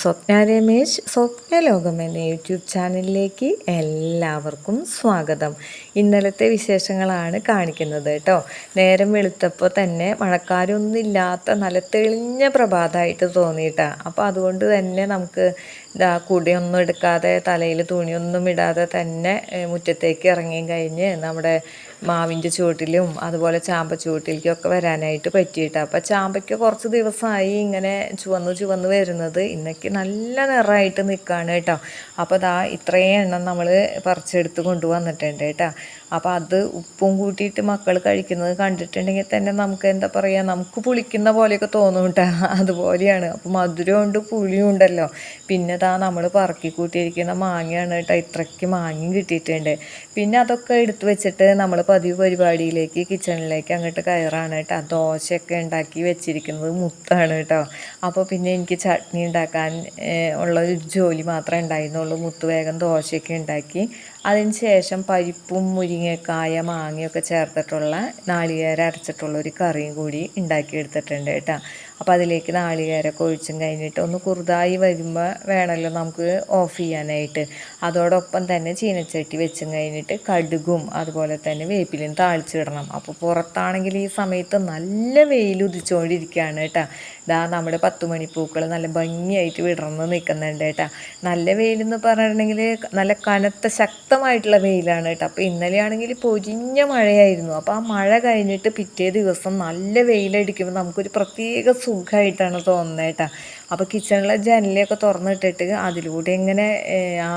സ്വപ്ന രമേശ് സ്വപ്ന ലോകം എന്ന യൂട്യൂബ് ചാനലിലേക്ക് എല്ലാവർക്കും സ്വാഗതം. ഇന്നലത്തെ വിശേഷങ്ങളാണ് കാണിക്കുന്നത് കേട്ടോ. നേരം വെളുത്തപ്പോൾ തന്നെ മഴക്കാരൊന്നുമില്ലാത്ത നല്ല തെളിഞ്ഞ പ്രഭാതമായിട്ട് തോന്നിയിട്ടാണ് അപ്പോൾ അതുകൊണ്ട് തന്നെ നമുക്ക് ഇതാ കുടിയൊന്നും എടുക്കാതെ തലയിൽ തുണിയൊന്നും ഇടാതെ തന്നെ മുറ്റത്തേക്ക് ഇറങ്ങി കഴിഞ്ഞ് നമ്മുടെ മാവിന്റെ ചുവട്ടിലും അതുപോലെ ചാമ്പ ചുവട്ടിലേക്കും ഒക്കെ വരാനായിട്ട് പറ്റിയിട്ട്. അപ്പോൾ ചാമ്പയ്ക്ക് കുറച്ച് ദിവസമായി ഇങ്ങനെ ചുവന്ന് ചുവന്ന് വരുന്നത്. ഇന്നൊക്കെ നല്ല നിറമായിട്ട് നിൽക്കുകയാണ് കേട്ടോ. അപ്പോൾ ദാ ഇത്രയും എണ്ണം നമ്മൾ പറിച്ചെടുത്ത് കൊണ്ടുവന്നിട്ടുണ്ട് കേട്ടോ. അപ്പോൾ അത് ഉപ്പും കൂട്ടിയിട്ട് മക്കൾ കഴിക്കുന്നത് കണ്ടിട്ടുണ്ടെങ്കിൽ തന്നെ നമുക്ക് എന്താ പറയുക നമുക്ക് പുളിക്കുന്ന പോലെയൊക്കെ തോന്നും കേട്ടോ അതുപോലെയാണ്. അപ്പോൾ മധുരമുണ്ട് പുളിയും ഉണ്ടല്ലോ. പിന്നെ ഇതാ നമ്മൾ പറക്കി കൂട്ടിയിരിക്കുന്ന മാങ്ങയാണ് കേട്ടോ ഇത്രയ്ക്ക് മാങ്ങയും കിട്ടിയിട്ടുണ്ട്. പിന്നെ അതൊക്കെ എടുത്തു വെച്ചിട്ട് നമ്മൾ പതിവ് പരിപാടിയിലേക്ക് കിച്ചണിലേക്ക് അങ്ങോട്ട് കയറാണ് കേട്ടോ ദോശയൊക്കെ ഉണ്ടാക്കി വെച്ചിരിക്കുന്നത് മുത്താണ് കേട്ടോ അപ്പോൾ പിന്നെ എനിക്ക് ചട്നി ഉണ്ടാക്കാൻ ഉള്ള ഒരു ജോലി മാത്രമേ ഉണ്ടായിരുന്നുള്ളൂ. മുത്ത് വേഗം ദോശയൊക്കെ ഉണ്ടാക്കി അതിന് ശേഷം പരിപ്പും മുരിങ്ങക്കായ മാങ്ങയൊക്കെ ചേർത്തിട്ടുള്ള നാളികേരം അരച്ചിട്ടുള്ള ഒരു കറിയും കൂടി ഉണ്ടാക്കിയെടുത്തിട്ടുണ്ട് കേട്ടോ. അപ്പോൾ അതിലേക്ക് നാളികേരമൊക്കെ ഒഴിച്ചും കഴിഞ്ഞിട്ട് ഒന്ന് കുറുതായി വരുമ്പോൾ വേണമല്ലോ നമുക്ക് ഓഫ് ചെയ്യാനായിട്ട്. അതോടൊപ്പം തന്നെ ചീനച്ചട്ടി വെച്ചും കഴിഞ്ഞിട്ട് കടുകും അതുപോലെ തന്നെ വേപ്പിലും താളിച്ചിടണം അപ്പോൾ പുറത്താണെങ്കിൽ ഈ സമയത്ത് നല്ല വെയിൽ ഉദിച്ചുകൊണ്ടിരിക്കുകയാണ് കേട്ടോ. ഇതാ നമ്മുടെ പത്ത് മണിപ്പൂക്കൾ നല്ല ഭംഗിയായിട്ട് വിടർന്ന് നിൽക്കുന്നുണ്ട് കേട്ടോ. നല്ല വെയിലെന്ന് പറഞ്ഞിട്ടുണ്ടെങ്കിൽ നല്ല കനത്ത ശക്തമായിട്ടുള്ള വെയിലാണ് കേട്ടോ. അപ്പോൾ ഇന്നലെയാണെങ്കിൽ പൊരിഞ്ഞ മഴയായിരുന്നു. അപ്പോൾ ആ മഴ കഴിഞ്ഞിട്ട് പിറ്റേ ദിവസം നല്ല വെയിലടിക്കുമ്പോൾ നമുക്കൊരു പ്രത്യേക സുഖമായിട്ടാണ് തോന്നുന്നത് കേട്ടോ അപ്പോൾ കിച്ചണിലെ ജനലൊക്കെ തുറന്നിട്ടിട്ട് അതിലൂടെ ഇങ്ങനെ ആ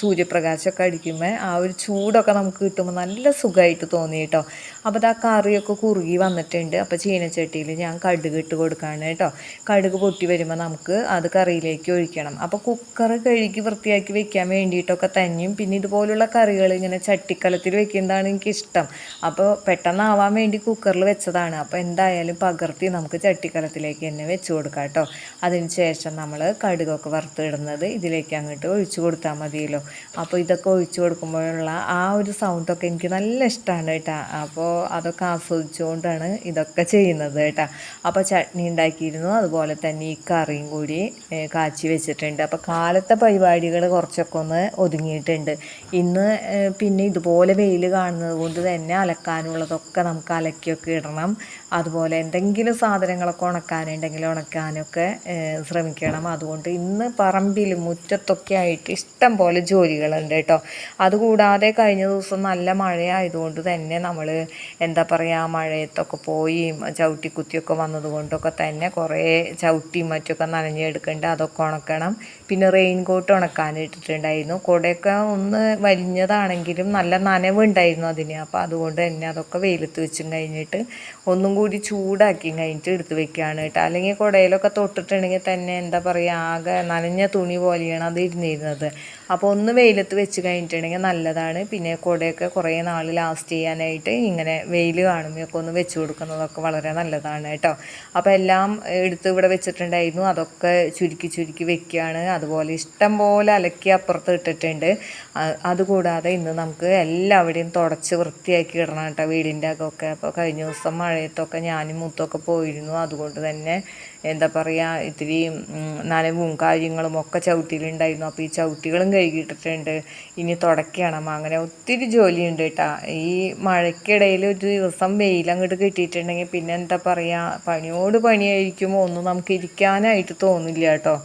സൂര്യപ്രകാശമൊക്കെ അടിക്കുമ്പോൾ ആ ഒരു ചൂടൊക്കെ നമുക്ക് കിട്ടുമ്പോൾ നല്ല സുഖമായിട്ട് തോന്നി കേട്ടോ അപ്പോൾ അത് ആ കറിയൊക്കെ കുറുകി വന്നിട്ടുണ്ട്. അപ്പോൾ ചീനച്ചട്ടിയിൽ ഞാൻ കടുക് ഇട്ട് കൊടുക്കുകയാണ് കേട്ടോ. കടുക് പൊട്ടി വരുമ്പോൾ നമുക്ക് അത് കറിയിലേക്ക് ഒഴിക്കണം. അപ്പോൾ കുക്കർ കഴുകി വൃത്തിയാക്കി വെക്കാൻ വേണ്ടിയിട്ടൊക്കെ തന്നെയും പിന്നെ ഇതുപോലുള്ള കറികൾ ഇങ്ങനെ ചട്ടിക്കലത്തിൽ വെക്കുന്നതാണ് എനിക്കിഷ്ടം. അപ്പോൾ പെട്ടെന്നാവാൻ വേണ്ടി കുക്കറിൽ വെച്ചതാണ്. അപ്പോൾ എന്തായാലും പകർത്തി നമുക്ക് ചട്ടിക്കലത്തിലേക്ക് തന്നെ വെച്ച് കൊടുക്കാം കേട്ടോ. അതിന് ശേഷം നമ്മൾ കടുകൊക്കെ വറുത്തിടുന്നത് ഇതിലേക്ക് അങ്ങോട്ട് ഒഴിച്ചു കൊടുത്താൽ മതിയല്ലോ. അപ്പോൾ ഇതൊക്കെ ഒഴിച്ചു കൊടുക്കുമ്പോഴുള്ള ആ ഒരു സൗണ്ടൊക്കെ എനിക്ക് നല്ല ഇഷ്ടമാണ് കേട്ടോ. അപ്പോൾ അതൊക്കെ ആസ്വദിച്ചുകൊണ്ടാണ് ഇതൊക്കെ ചെയ്യുന്നത് കേട്ടോ. അപ്പോൾ ചട്നി ഉണ്ടാക്കിയിരുന്നു. അതുപോലെ തന്നെ ഈ കറിയും കൂടി കാച്ചി വെച്ചിട്ടുണ്ട്. അപ്പോൾ കാലത്തെ പരിപാടികൾ കുറച്ചൊക്കെ ഒന്ന് ഒതുങ്ങിയിട്ടുണ്ട്. ഇന്ന് പിന്നെ ഇതുപോലെ വെയിൽ കാണുന്നത് കൊണ്ട് തന്നെ അലക്കാനുള്ളതൊക്കെ നമുക്ക് അലക്കിയൊക്കെ ഇടണം. അതുപോലെ എന്തെങ്കിലും സാധനങ്ങളൊക്കെ ഉണക്കാനുണ്ടെങ്കിൽ ഉണക്കാനൊക്കെ ശ്രമിക്കണം. അതുകൊണ്ട് ഇന്ന് പറമ്പിൽ മുറ്റത്തൊക്കെ ആയിട്ട് ഇഷ്ടം പോലെ ജോലികളുണ്ട് കേട്ടോ. അതുകൂടാതെ കഴിഞ്ഞ ദിവസം നല്ല മഴയായതുകൊണ്ട് തന്നെ നമ്മൾ എന്താ പറയുക മഴയത്തൊക്കെ പോയി ചവിട്ടി കുത്തിയൊക്കെ വന്നതുകൊണ്ടൊക്കെ തന്നെ കുറേ ചവിട്ടിയും മറ്റൊക്കെ നനഞ്ഞെടുക്കേണ്ട അതൊക്കെ ഉണക്കണം. പിന്നെ റെയിൻ കോട്ട് ഉണക്കാൻ ഇട്ടിട്ടുണ്ടായിരുന്നു കുടയൊക്കെ ഒന്ന് വലിഞ്ഞതാണെങ്കിലും നല്ല നനവുണ്ടായിരുന്നു അതിന്. അപ്പോൾ അതുകൊണ്ട് തന്നെ അതൊക്കെ വെയിലത്ത് വെച്ചും കഴിഞ്ഞിട്ട് ഒന്നും കൂടി ചൂടാക്കി കഴിഞ്ഞിട്ട് എടുത്ത് വെക്കുകയാണ് കേട്ടോ. അല്ലെങ്കിൽ കുടയിലൊക്കെ തൊട്ടിട്ടുണ്ടെങ്കിൽ തന്നെ എന്താ പറയുക ആകെ നനഞ്ഞ തുണി പോലെയാണ് അത് ഇരുന്നിരുന്നത്. അപ്പോൾ ഒന്ന് വെയിലത്ത് വെച്ച് കഴിഞ്ഞിട്ടുണ്ടെങ്കിൽ നല്ലതാണ്. പിന്നെ കുടയൊക്കെ കുറേ നാൾ ലാസ്റ്റ് ചെയ്യാനായിട്ട് ഇങ്ങനെ വെയിൽ കാണുമ്പോഴൊക്കെ ഒന്ന് വെച്ച് കൊടുക്കുന്നതൊക്കെ വളരെ നല്ലതാണ് കേട്ടോ. അപ്പോൾ എല്ലാം എടുത്ത് ഇവിടെ വെച്ചിട്ടുണ്ടായിരുന്നു. അതൊക്കെ ചുരുക്കി ചുരുക്കി വെക്കുകയാണ്. അതുപോലെ ഇഷ്ടം പോലെ അലക്കി അപ്പുറത്ത് ഇട്ടിട്ടുണ്ട്. അതുകൂടാതെ ഇന്ന് നമുക്ക് എല്ലാവിടെയും തുടച്ച് വൃത്തിയാക്കി ഇടണം കേട്ടോ വീടിന്റെ അകമൊക്കെ. അപ്പോൾ കഴിഞ്ഞ ദിവസം മഴയത്തൊക്കെ ഞാനും മുത്തൊക്കെ പോയിരുന്നു. അതുകൊണ്ട് തന്നെ എന്താ പറയുക ഇത്തിരി നനവും കാര്യങ്ങളും ഒക്കെ ചവിട്ടിയിലുണ്ടായിരുന്നു. അപ്പോൾ ഈ ചവിട്ടികളും കഴുകിയിട്ടിട്ടുണ്ട്. ഇനി തുടക്കണം അങ്ങനെ ഒത്തിരി ജോലിയുണ്ട് കേട്ടോ. ഈ മഴയ്ക്കിടയിൽ ഒരു ദിവസം വെയിൽ അങ്ങോട്ട് കിട്ടിയിട്ടുണ്ടെങ്കിൽ പിന്നെ എന്താ പറയുക പണിയോട് പണിയായിരിക്കുമ്പോൾ ഒന്നും നമുക്ക് ഇരിക്കാനായിട്ട് തോന്നില്ല കേട്ടോ.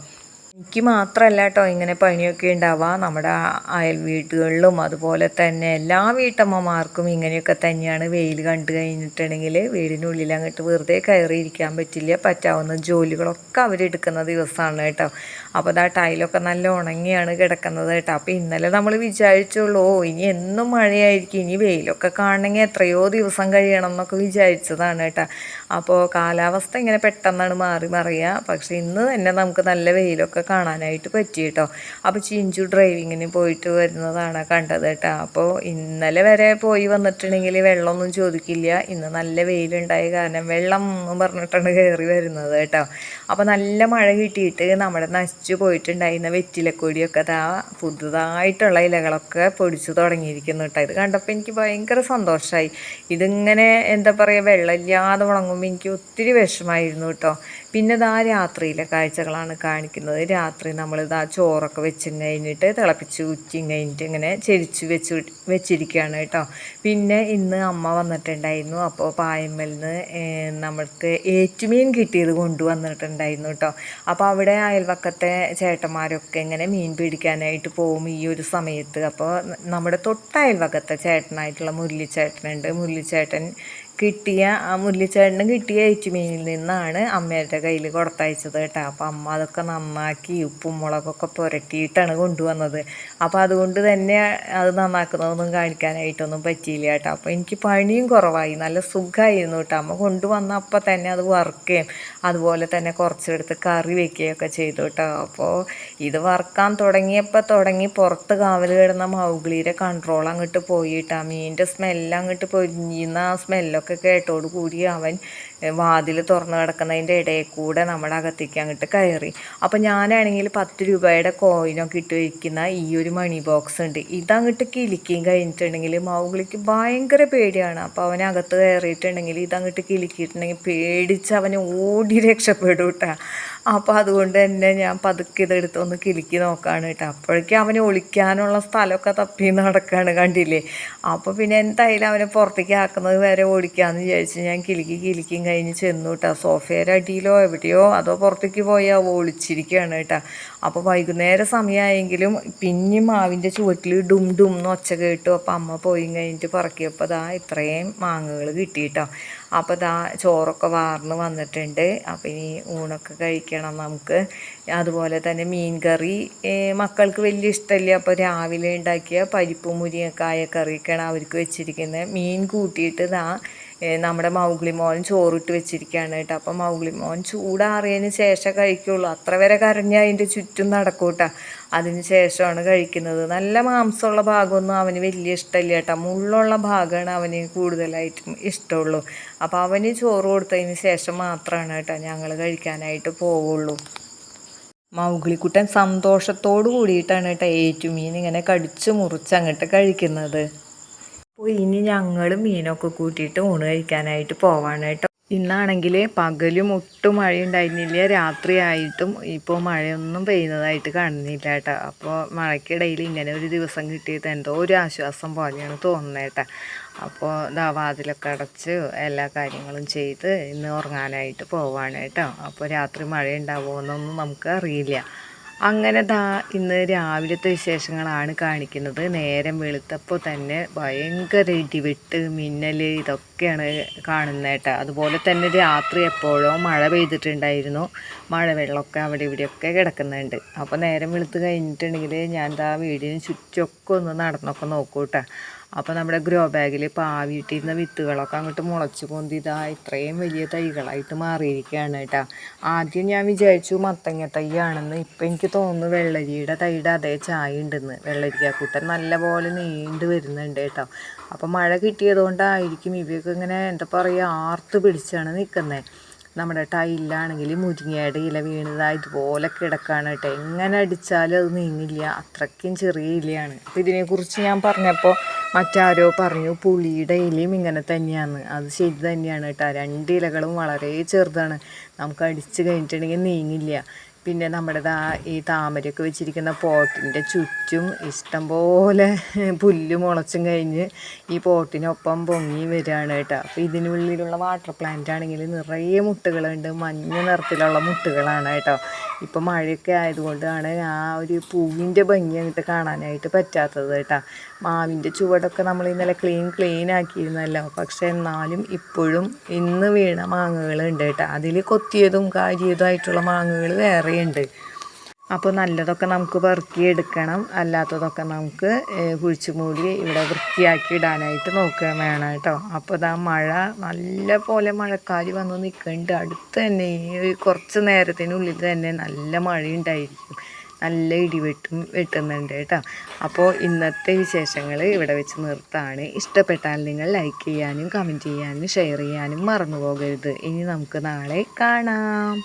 എനിക്ക് മാത്രമല്ല കേട്ടോ ഇങ്ങനെ പണിയൊക്കെ ഉണ്ടാവുക. നമ്മുടെ അയൽ വീടുകളിലും അതുപോലെ തന്നെ എല്ലാ വീട്ടമ്മമാർക്കും ഇങ്ങനെയൊക്കെ തന്നെയാണ് വെയിൽ കണ്ടു കഴിഞ്ഞിട്ടുണ്ടെങ്കിൽ വീടിനുള്ളിൽ അങ്ങോട്ട് വെറുതെ കയറിയിരിക്കാൻ പറ്റില്ല. പറ്റാവുന്ന ജോലികളൊക്കെ അവരെടുക്കുന്ന ദിവസമാണ് കേട്ടോ. അപ്പോൾ ആ ടൈലൊക്കെ നല്ല ഉണങ്ങിയാണ് കിടക്കുന്നത് കേട്ടോ. അപ്പോൾ ഇന്നലെ നമ്മൾ വിചാരിച്ചുള്ളൂ ഓ ഇനി എന്നും മഴയായിരിക്കും. ഇനി വെയിലൊക്കെ കാണണമെങ്കിൽ എത്രയോ ദിവസം കഴിയണം എന്നൊക്കെ വിചാരിച്ചതാണ് കേട്ടോ. അപ്പോൾ കാലാവസ്ഥ ഇങ്ങനെ പെട്ടെന്നാണ് മാറി മറിയുക പക്ഷേ ഇന്ന് തന്നെ നമുക്ക് നല്ല വെയിലൊക്കെ കാണാനായിട്ട് പറ്റി കേട്ടോ അപ്പോൾ ചിഞ്ചു ഡ്രൈവിങ്ങിന് പോയിട്ട് വരുന്നതാണ് കണ്ടത് കേട്ടോ അപ്പോൾ ഇന്നലെ വരെ പോയി വന്നിട്ടുണ്ടെങ്കിൽ വെള്ളമൊന്നും ചോദിക്കില്ല. ഇന്ന് നല്ല വെയിലുണ്ടായ കാരണം വെള്ളം എന്ന് പറഞ്ഞിട്ടാണ് കയറി വരുന്നത് കേട്ടോ അപ്പോൾ നല്ല മഴ കിട്ടിയിട്ട് നമ്മുടെ നശിച്ചു പോയിട്ടുണ്ടായിരുന്ന വെറ്റിലക്കൊടിയൊക്കെ അതാ പുതുതായിട്ടുള്ള ഇലകളൊക്കെ പൊടിച്ചു തുടങ്ങിയിരിക്കുന്നു കേട്ടോ ഇത് കണ്ടപ്പോൾ എനിക്ക് ഭയങ്കര സന്തോഷമായി ഇതിങ്ങനെ എന്താ പറയുക വെള്ളമില്ലാതെ ഉണങ്ങുമ്പോൾ എനിക്ക് ഒത്തിരി വിഷമായിരുന്നു കേട്ടോ പിന്നെ ഇതാ രാത്രിയിലെ കാഴ്ചകളാണ് കാണിക്കുന്നത്. രാത്രി നമ്മളിതാ ചോറൊക്കെ വെച്ച് കഴിഞ്ഞിട്ട് തിളപ്പിച്ച് ഊറ്റിയും കഴിഞ്ഞിട്ട് ഇങ്ങനെ ചെരിച്ച് വെച്ച് വെച്ചിരിക്കുകയാണ് കേട്ടോ. പിന്നെ ഇന്ന് അമ്മ വന്നിട്ടുണ്ടായിരുന്നു. അപ്പോൾ പായമ്മൽ നിന്ന് നമ്മൾക്ക് ഏറ്റുമീൻ കിട്ടിയത് കൊണ്ടുവന്നിട്ടുണ്ടായിരുന്നു കേട്ടോ. അപ്പോൾ അവിടെ അയൽവക്കത്തെ ചേട്ടന്മാരൊക്കെ ഇങ്ങനെ മീൻ പിടിക്കാനായിട്ട് പോകും ഈ ഒരു സമയത്ത്. അപ്പോൾ നമ്മുടെ തൊട്ടയൽവക്കത്തെ ചേട്ടനായിട്ടുള്ള മുരളിച്ചേട്ടനുണ്ട്. മുരളിച്ചേട്ടൻ കിട്ടിയ ആ മുല്ലിച്ചേട്ടന് കിട്ടിയ ഏറ്റുമീനിൽ നിന്നാണ് അമ്മയുടെ കയ്യിൽ കൊടുത്തയച്ചത് കേട്ടോ. അപ്പോൾ അമ്മ അതൊക്കെ നന്നാക്കി ഉപ്പും മുളകൊക്കെ പുരട്ടിയിട്ടാണ് കൊണ്ടുവന്നത്. അപ്പോൾ അതുകൊണ്ട് തന്നെ അത് നന്നാക്കുന്നതൊന്നും കാണിക്കാനായിട്ടൊന്നും പറ്റിയില്ല കേട്ടോ. അപ്പോൾ എനിക്ക് പണിയും കുറവായി. നല്ല സുഖമായിരുന്നു കേട്ടോ. അമ്മ കൊണ്ടുവന്ന അപ്പം തന്നെ അത് വറുക്കുകയും അതുപോലെ തന്നെ കുറച്ചെടുത്ത് കറി വെക്കുകയൊക്കെ ചെയ്തു കേട്ടോ. അപ്പോൾ ഇത് വറുക്കാൻ തുടങ്ങിയപ്പോൾ തുടങ്ങി പുറത്ത് കാവൽ കിടന്ന മൗഗ്ലിയുടെ കൺട്രോൾ അങ്ങോട്ട് പോയിട്ടാ മീനിന്റെ സ്മെല്ല് അങ്ങോട്ട് ആ സ്മെല്ലൊക്കെ ഒക്കെ കേട്ടോട് കൂടി അവൻ വാതിൽ തുറന്നു കിടക്കുന്നതിന്റെ ഇടയിൽ കൂടെ നമ്മുടെ അകത്തേക്ക് അങ്ങോട്ട് കയറി. അപ്പോൾ ഞാനാണെങ്കിൽ പത്ത് രൂപയുടെ കോയിനൊക്കെ ഇട്ട് വയ്ക്കുന്ന ഈ ഒരു മണി ബോക്സ് ഉണ്ട്. ഇതങ്ങോട്ട് കിളിക്കുകയും കഴിഞ്ഞിട്ടുണ്ടെങ്കിൽ മൗഗ്ലിക്ക് ഭയങ്കര പേടിയാണ്. അപ്പോൾ അവൻ അകത്ത് കയറിയിട്ടുണ്ടെങ്കിൽ ഇതങ്ങോട്ട് കിളിക്കിയിട്ടുണ്ടെങ്കിൽ പേടിച്ച് അവനെ ഓടി രക്ഷപ്പെടും കേട്ടോ. അപ്പോൾ അതുകൊണ്ട് തന്നെ ഞാൻ പതുക്കെ ഇതെടുത്ത് ഒന്ന് കിലുക്കി നോക്കുകയാണ് കേട്ടോ. അപ്പോഴേക്കും അവന് ഒളിക്കാനുള്ള സ്ഥലമൊക്കെ തപ്പി നടക്കുകയാണ് കണ്ടില്ലേ? അപ്പോൾ പിന്നെ എന്തായാലും അവനെ പുറത്തേക്ക് ആക്കുന്നത് വരെ ഓടിക്കാമെന്ന് വിചാരിച്ച് ഞാൻ കിലുക്കി കിലുക്കിയും കഴിഞ്ഞ് ചെന്നു കേട്ടോ. സോഫയുടെ അടിയിലോ എവിടെയോ അതോ പുറത്തേക്ക് പോയാൽ ഒളിച്ചിരിക്കുകയാണ് കേട്ടോ. അപ്പോൾ വൈകുന്നേരം സമയമായെങ്കിലും പിന്നെ മാവിന്റെ ചുവട്ടിൽ ഡും ഡും എന്ന് ഒച്ച കേട്ടു. അപ്പോൾ അമ്മ പോയി കഴിഞ്ഞിട്ട് പറക്കിയപ്പോൾ ദാ ഇത്രയും മാങ്ങകൾ കിട്ടിയിട്ടോ. അപ്പോൾ ദാ ചോറൊക്കെ വാർന്ന് വന്നിട്ടുണ്ട്. അപ്പോൾ ഇനി ഊണൊക്കെ കഴിക്കണം നമുക്ക്. അതുപോലെ തന്നെ മീൻ കറി മക്കൾക്ക് വലിയ ഇഷ്ടമില്ല അപ്പോൾ രാവിലെ ഉണ്ടാക്കിയ പരിപ്പ് മുരിങ്ങക്കായ കറിയൊക്കെയാണ് അവർക്ക് വെച്ചിരിക്കുന്നത് മീൻ കൂട്ടിയിട്ട് ദാ നമ്മുടെ മൗഗ്ലി മോൻ ചോറിട്ട് വെച്ചിരിക്കുകയാണ് കേട്ടോ. അപ്പം മൗഗ്ലി മോൻ ചൂടാറിയതിന് ശേഷം കഴിക്കുള്ളൂ. അത്ര വരെ കരഞ്ഞ് അതിന്റെ ചുറ്റും നടക്കൂട്ടാ അതിന് ശേഷമാണ് കഴിക്കുന്നത്. നല്ല മാംസമുള്ള ഭാഗമൊന്നും അവന് വലിയ ഇഷ്ടമില്ല കേട്ടോ. മുള്ളുള്ള ഭാഗമാണ് അവന് കൂടുതലായിട്ടും ഇഷ്ടമുള്ളൂ. അപ്പോൾ അവന് ചോറ് കൊടുത്തതിന് ശേഷം മാത്രമാണ് കേട്ടോ ഞങ്ങൾ കഴിക്കാനായിട്ട് പോവുള്ളൂ. മൗഗ്ലിക്കുട്ടൻ സന്തോഷത്തോടു കൂടിയിട്ടാണ് കേട്ടോ ഏറ്റുമീൻ ഇങ്ങനെ കടിച്ചു മുറിച്ച് അങ്ങോട്ട് കഴിക്കുന്നത്. അപ്പോൾ ഇനി ഞങ്ങൾ മീനൊക്കെ കൂട്ടിയിട്ട് ഊണ് കഴിക്കാനായിട്ട് പോവാണ് കേട്ടോ. ഇന്നാണെങ്കിൽ പകലും ഒട്ടും മഴ ഉണ്ടായിരുന്നില്ല രാത്രിയായിട്ടും ഇപ്പോൾ മഴയൊന്നും പെയ്യുന്നതായിട്ട് കാണുന്നില്ല കേട്ടോ. അപ്പോൾ മഴയ്ക്കിടയിൽ ഇങ്ങനെ ഒരു ദിവസം കിട്ടിയത് എന്തോ ഒരു ആശ്വാസം പോലെയാണ് തോന്നുന്നത് കേട്ടോ. അപ്പോൾ ഇതാ വാതിലൊക്കെ അടച്ച് എല്ലാ കാര്യങ്ങളും ചെയ്ത് ഇന്ന് ഉറങ്ങാനായിട്ട് പോവാണ് കേട്ടോ. അപ്പോൾ രാത്രി മഴ ഉണ്ടാവുമോ എന്നൊന്നും നമുക്ക് അറിയില്ല. അങ്ങനെ ദാ ഇന്ന് രാവിലത്തെ വിശേഷങ്ങളാണ് കാണിക്കുന്നത്. നേരം വെളുത്തപ്പോൾ തന്നെ ഭയങ്കര ഇടിവെട്ട് മിന്നൽ ഇതൊക്കെയാണ് കാണുന്നത് അതുപോലെ തന്നെ രാത്രി എപ്പോഴോ മഴ പെയ്തിട്ടുണ്ടായിരുന്നു. മഴ വെള്ളമൊക്കെ അവിടെ ഇവിടെയൊക്കെ കിടക്കുന്നുണ്ട്. അപ്പോൾ നേരം വെളുത്ത് കഴിഞ്ഞിട്ടുണ്ടെങ്കിൽ ഞാൻ ദാ വീടിന് ചുറ്റൊക്കെ ഒന്ന് നടന്നൊക്കെ നോക്കൂ കേട്ടോ. അപ്പോൾ നമ്മുടെ ഗ്രോ ബാഗിൽ പാവിയിട്ടിരുന്ന വിത്തുകളൊക്കെ അങ്ങോട്ട് മുളച്ച് പൊന്തി ഇതാ ഇത്രയും വലിയ തൈകളായിട്ട് മാറിയിരിക്കുകയാണ് കേട്ടോ. ആദ്യം ഞാൻ വിചാരിച്ചു മത്തങ്ങ തൈയാണെന്ന്. ഇപ്പം എനിക്ക് തോന്നുന്നു വെള്ളരിയുടെ തൈയുടെ അതേ ചായ ഉണ്ടെന്ന്. വെള്ളരിക്കാക്കൂട്ടൻ നല്ല പോലെ നീണ്ടു വരുന്നുണ്ട് കേട്ടോ. അപ്പം മഴ കിട്ടിയതുകൊണ്ടായിരിക്കും ഇവയൊക്കെ ഇങ്ങനെ എന്താ പറയുക ആർത്ത് പിടിച്ചാണ് നിൽക്കുന്നത് നമ്മുടെ ടൈലിലാണെങ്കിൽ മുരിങ്ങയുടെ ഇല വീണതാ ഇതുപോലെ കിടക്കാണ് കേട്ടോ. എങ്ങനെ അടിച്ചാലും അത് നീങ്ങില്ല. അത്രയ്ക്കും ചെറിയ ഇലയാണ്. അപ്പോൾ ഇതിനെക്കുറിച്ച് ഞാൻ പറഞ്ഞപ്പോൾ മറ്റാരോ പറഞ്ഞു പുളിയുടെ ഇലയും ഇങ്ങനെ തന്നെയാണ്. അത് ശരി തന്നെയാണ് കേട്ടോ. രണ്ട് ഇലകളും വളരെ ചെറുതാണ്. നമുക്ക് അടിച്ച് കഴിഞ്ഞിട്ടുണ്ടെങ്കിൽ നീങ്ങില്ല. പിന്നെ നമ്മുടെ ഈ താമരയൊക്കെ വെച്ചിരിക്കുന്ന പോട്ടിന്റെ ചുറ്റും ഇഷ്ടം പോലെ പുല്ല് മുളച്ചും കഴിഞ്ഞ് ഈ പോട്ടിനൊപ്പം പൊങ്ങി വരികയാണ് കേട്ടോ. അപ്പോൾ ഇതിനുള്ളിലുള്ള വാട്ടർ പ്ലാന്റ് ആണെങ്കിൽ നിറയെ മുട്ടുകളുണ്ട്. മഞ്ഞ നിറത്തിലുള്ള മുട്ടുകളാണ് കേട്ടോ. ഇപ്പോൾ മഴയൊക്കെ ആയതുകൊണ്ടാണ് ആ ഒരു പൂവിന്റെ ഭംഗി അങ്ങോട്ട് കാണാനായിട്ട് പറ്റാത്തത് കേട്ടോ. മാവിന്റെ ചുവടൊക്കെ നമ്മൾ ഇന്നലെ ക്ലീൻ ക്ലീൻ ആക്കിയിരുന്നല്ലോ. പക്ഷെ എന്നാലും ഇപ്പോഴും ഇന്ന് വീണ മാങ്ങകളുണ്ട് കേട്ടോ. അതിൽ കൊത്തിയതും കാര്യതുമായിട്ടുള്ള മാങ്ങകൾ വേറെയുണ്ട്. അപ്പോൾ നല്ലതൊക്കെ നമുക്ക് പെറുക്കിയെടുക്കണം. അല്ലാത്തതൊക്കെ നമുക്ക് കുഴിച്ചു മൂടി ഇവിടെ വൃത്തിയാക്കി ഇടാനായിട്ട് നോക്കുക വേണം കേട്ടോ. അപ്പോൾ ഇതാ മഴ നല്ല പോലെ മഴക്കാർ വന്ന് നിൽക്കുന്നുണ്ട്. അടുത്ത് തന്നെ ഈ കുറച്ച് നേരത്തിനുള്ളിൽ തന്നെ നല്ല മഴയുണ്ടായിരിക്കും. നല്ല ഇടിവെട്ടും വെട്ടുന്നുണ്ട് കേട്ടോ. അപ്പോൾ ഇന്നത്തെ വിശേഷങ്ങൾ ഇവിടെ വെച്ച് നിർത്താണ്. ഇഷ്ടപ്പെട്ടാൽ നിങ്ങൾ ലൈക്ക് ചെയ്യാനും കമന്റ് ചെയ്യാനും ഷെയർ ചെയ്യാനും മറന്നു പോകരുത്. ഇനി നമുക്ക് നാളെ കാണാം.